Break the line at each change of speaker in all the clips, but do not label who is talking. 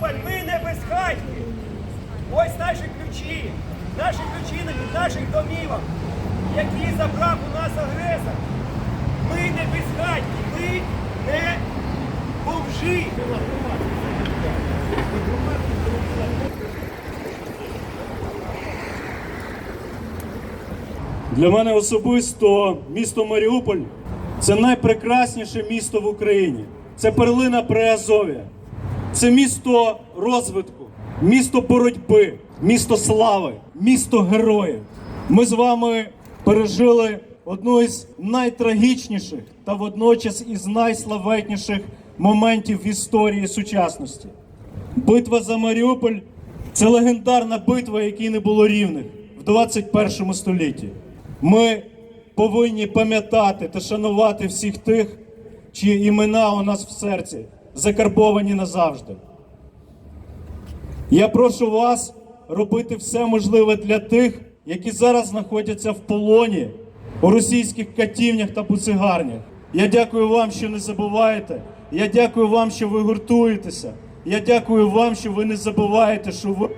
Маріуполь, ми не безхатні. Ось наші ключі, наші ключі від наших домівок, які забрав у нас агресор. Ми не безхатні, ми не бомжі.
Для мене особисто місто Маріуполь це найпрекрасніше місто в Україні. Це перлина Приазов'я. Це місто розвитку, місто боротьби, місто слави, місто героїв. Ми з вами пережили одну із найтрагічніших та водночас із найславетніших моментів в історії сучасності. Битва за Маріуполь це легендарна битва, якій не було рівних в 21 столітті. Ми повинні пам'ятати та шанувати всіх тих, чиї імена у нас в серці закарбовані назавжди. Я прошу вас робити все можливе для тих, які зараз знаходяться в полоні у російських катівнях та буцигарнях. Я дякую вам, що не забуваєте. Я дякую вам, що ви гуртуєтеся. Я дякую вам, що ви не забуваєте, що ви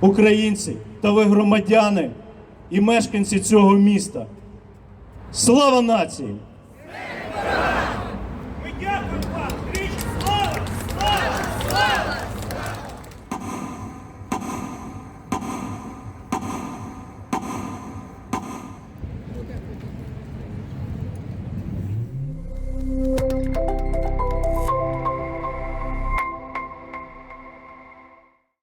українці та ви громадяни і мешканці цього міста. Слава нації!